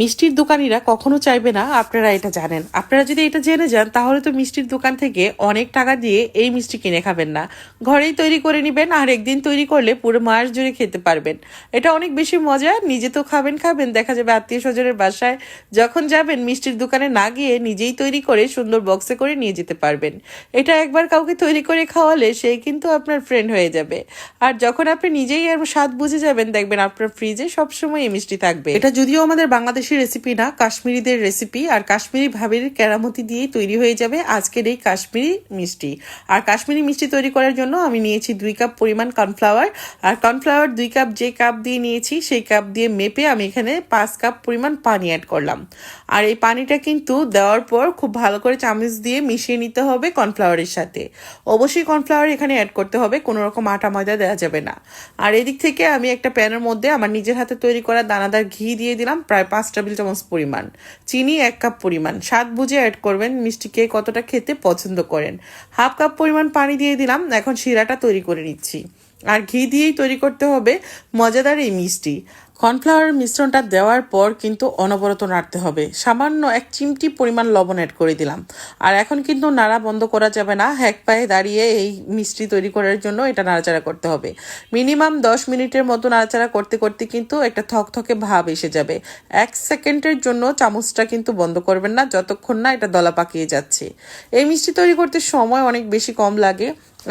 মিষ্টির দোকানিরা কখনো চাইবে না আপনারা এটা জানেন। আপনারা যদি এটা জেনে যান, তাহলে তো মিষ্টির দোকান থেকে অনেক টাকা দিয়ে এই মিষ্টি কিনে খাবেন না। ঘরেই তৈরি করে নেবেন আর একদিন তৈরি করলে পুরো মাস জুড়ে খেতে পারবেন। এটা অনেক বেশি মজা, নিজে তো খাবেন খাবেন। দেখা যাবে আত্মীয় স্বজনের বাসায় যখন যাবেন, মিষ্টির দোকানে না গিয়ে নিজেই তৈরি করে সুন্দর বক্সে করে নিয়ে যেতে পারবেন। এটা একবার কাউকে তৈরি করে খাওয়ালে সে কিন্তু আপনার ফ্রেন্ড হয়ে যাবে। আর যখন আপনি নিজেই এর স্বাদ বুঝে যাবেন, দেখবেন আপনার ফ্রিজে সবসময় এই মিষ্টি থাকবে। এটা যদিও আমাদের বাংলাদেশি রেসিপি না, কাশ্মীরিদের রেসিপি আর কাশ্মীরি ভাবের কেরামতি দিয়েই তৈরি হয়ে যাবে আজকের এই কাশ্মীরি মিষ্টি। আর কাশ্মীরি মিষ্টি তৈরি করার জন্য আমি নিয়েছি দুই কাপ পরিমাণ কর্নফ্লাওয়ার আর কর্নফ্লাওয়ার দুই কাপ যে কাপ দিয়ে নিয়েছি, সেই কাপ দিয়ে মেপে আমি এখানে পাঁচ কাপ পরিমাণ পানি অ্যাড করলাম। আর এই পানিটা কিন্তু দেওয়ার পর খুব ভালো করে চামচ দিয়ে মিশিয়ে নিতে হবে কর্নফ্লাওয়ারের সাথে। অবশ্যই কর্নফ্লাওয়ার এখানে অ্যাড করতে হবে, কোনো রকম আটা ময়দা দেওয়া যাবে না। আর এদিক থেকে আমি একটা প্যানের মধ্যে আমার নিজের হাতে তৈরি করা দানাদার ঘি দিয়ে দিলাম, প্রায় পাঁচ টেবিল চামচ পরিমাণ। চিনি এক কাপ পরিমাণ। স্বাদ বুঝে অ্যাড করবেন, মিষ্টি কে কতটা খেতে পছন্দ করেন। হাফ কাপ পরিমাণ পানি দিয়ে দিলাম, এখন শিরাটা তৈরি করে নিচ্ছি। আর ঘি দিয়েই তৈরি করতে হবে মজাদার এই মিষ্টি। কর্নফ্লাওয়ার মিশ্রণটা দেওয়ার পর কিন্তু অনবরত নাড়তে হবে। সামান্য এক চিমটি পরিমাণ লবণ অ্যাড করে দিলাম। আর এখন কিন্তু নাড়া বন্ধ করা যাবে না। হ্যাক পায়ে দাঁড়িয়ে এই মিষ্টি তৈরি করার জন্য এটা নাড়াচাড়া করতে হবে। মিনিমাম দশ মিনিটের মতো নাড়াচাড়া করতে করতে কিন্তু একটা থকথকে ভাব এসে যাবে। এক সেকেন্ডের জন্য চামচটা কিন্তু বন্ধ করবেন না, যতক্ষণ না এটা দলা পাকিয়ে যাচ্ছে। এই মিষ্টি তৈরি করতে সময় অনেক বেশি কম লাগে।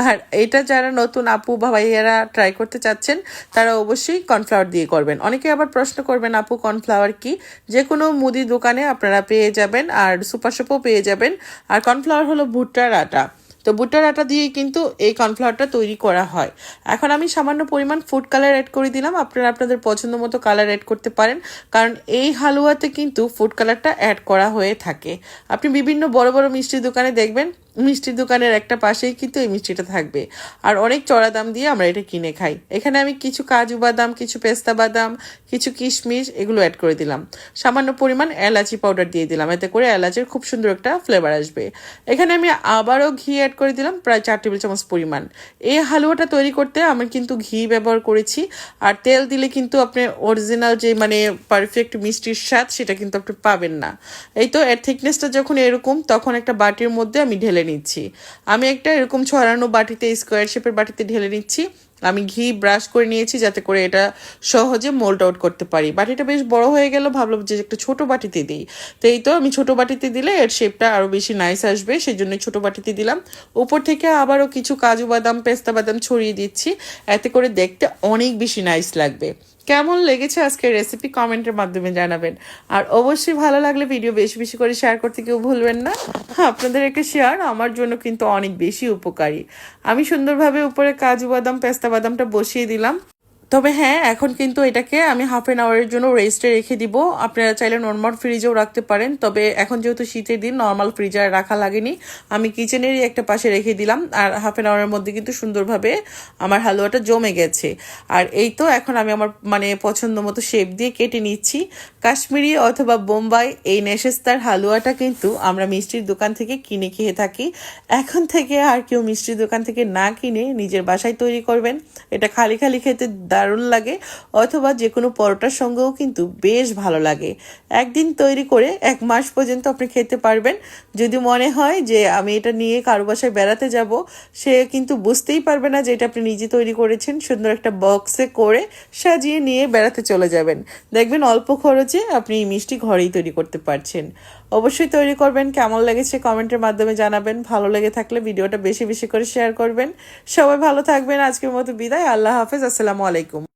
আর এটা যারা নতুন আপু বা ভাইয়ারা ট্রাই করতে চাচ্ছেন, তারা অবশ্যই কর্নফ্লাওয়ার দিয়ে করবেন। অনেকে আবার প্রশ্ন করবেন, আপু, কর্নফ্লাওয়ার কি? যে কোনো মুদি দোকানে আপনারা পেয়ে যাবেন আর সুপার শপও পেয়ে যাবেন। আর কর্নফ্লাওয়ার হলো ভুট্টার আটা। তো ভুট্টার আটা দিয়েই কিন্তু এই কর্নফ্লাওয়ারটা তৈরি করা হয়। এখন আমি সামান্য পরিমাণ ফুড কালার অ্যাড করে দিলাম। আপনারা আপনাদের পছন্দ মতো কালার অ্যাড করতে পারেন। কারণ এই হালুয়াতে কিন্তু ফুড কালারটা অ্যাড করা হয়ে থাকে। আপনি বিভিন্ন বড় বড় মিষ্টির দোকানে দেখবেন মিষ্টির দোকানের একটা পাশেই কিন্তু এই মিষ্টিটা থাকবে। আর অনেক চড়া দাম দিয়ে আমরা এটা কিনে খাই। এখানে আমি কিছু কাজু বাদাম, কিছু পেস্তা বাদাম, কিছু কিশমিশ এগুলো অ্যাড করে দিলাম। সামান্য পরিমাণ এলাচি পাউডার দিয়ে দিলাম। এতে করে এলাচের খুব সুন্দর একটা ফ্লেভার আসবে। এখানে আমি আবারও ঘি অ্যাড করে দিলাম, প্রায় চার টেবিল চামচ পরিমাণ। এই হালুয়াটা তৈরি করতে আমি কিন্তু ঘি ব্যবহার করেছি। আর তেল দিলে কিন্তু আপনি অরিজিনাল যে মানে পারফেক্ট মিষ্টির স্বাদ সেটা কিন্তু আপনি পাবেন না। এই তো এর থিকনেসটা যখন এরকম, তখন একটা বাটির মধ্যে আমি ঢেলে নিচ্ছি। আমি একটা এরকম ছড়ানো বাটিতে স্কোয়ার শেপের বাটিতে ঢেলে নিচ্ছি। আমি ঘি ব্রাশ করে নিয়েছি যাতে করে এটা সহজে মোল্ড আউট করতে পারি। বাটিটা বেশ বড় হয়ে গেল, ভাবলাম যে একটা ছোট বাটিতে দিই। তো এই তো আমি ছোট বাটিতে দিলে এর শেপটা আরও বেশি নাইস আসবে সেই জন্য ছোট বাটিতে দিলাম। উপর থেকে আবারও কিছু কাজু বাদাম, পেস্তা বাদাম ছড়িয়ে দিচ্ছি, এতে করে দেখতে অনেক বেশি নাইস লাগবে। কেমন লেগেছে আজকের রেসিপি কমেন্টের মাধ্যমে জানাবেন। আর অবশ্যই ভালো লাগলে ভিডিও বেশি বেশি করে শেয়ার করতে কেউ ভুলবেন না। হ্যাঁ আপনাদের একটা শেয়ার আমার জন্য কিন্তু অনেক বেশি উপকারী। আমি সুন্দরভাবে উপরে কাজু বাদাম, পেস্তা বাদামটা বসিয়ে দিলাম। তবে হ্যাঁ এখন কিন্তু এটাকে আমি হাফ অ্যান আওয়ারের জন্য রেস্টে রেখে দিব। আপনারা চাইলে নর্মাল ফ্রিজেও রাখতে পারেন, তবে এখন যেহেতু শীতের দিন নর্মাল ফ্রিজে আর রাখা লাগেনি। আমি কিচেনেরই একটা পাশে রেখে দিলাম, আর হাফ অ্যান আওয়ারের মধ্যে কিন্তু সুন্দরভাবে আমার হালুয়াটা জমে গেছে। আর এই তো এখন আমি আমার মানে পছন্দ মতো শেপ দিয়ে কেটে নিচ্ছি। কাশ্মীরি অথবা বোম্বাই এই নেশেস্তার হালুয়াটা কিন্তু আমরা মিষ্টির দোকান থেকে কিনে খেয়ে থাকি। এখন থেকে আর কেউ মিষ্টির দোকান থেকে না কিনে নিজের বাসায় তৈরি করবেন। এটা খালি খালি খেতে দারুণ লাগে, অথবা যে কোনো পরোটার সঙ্গেও কিন্তু বেশ ভালো লাগে। একদিন তৈরি করে এক মাস পর্যন্ত আপনি খেতে পারবেন। যদি মনে হয় যে আমি এটা নিয়ে কারও বাসায় বেড়াতে যাব, সে কিন্তু বুঝতেই পারবে না যে এটা আপনি নিজে তৈরি করেছেন, সুন্দর একটা বক্সে করে সাজিয়ে নিয়ে বেড়াতে চলে যাবেন। দেখবেন অল্প খরচে আপনি এই মিষ্টি ঘরেই তৈরি করতে পারছেন। অবশ্যই তৈরি করবেন, কেমন লেগেছে কমেন্টের মাধ্যমে জানাবেন, ভালো লেগে থাকলে ভিডিওটা বেশি বেশি করে শেয়ার করবেন। সবাই ভালো থাকবেন, আজকের মতো বিদায়, আল্লাহ হাফেজ, আসসালামু আলাইকুম।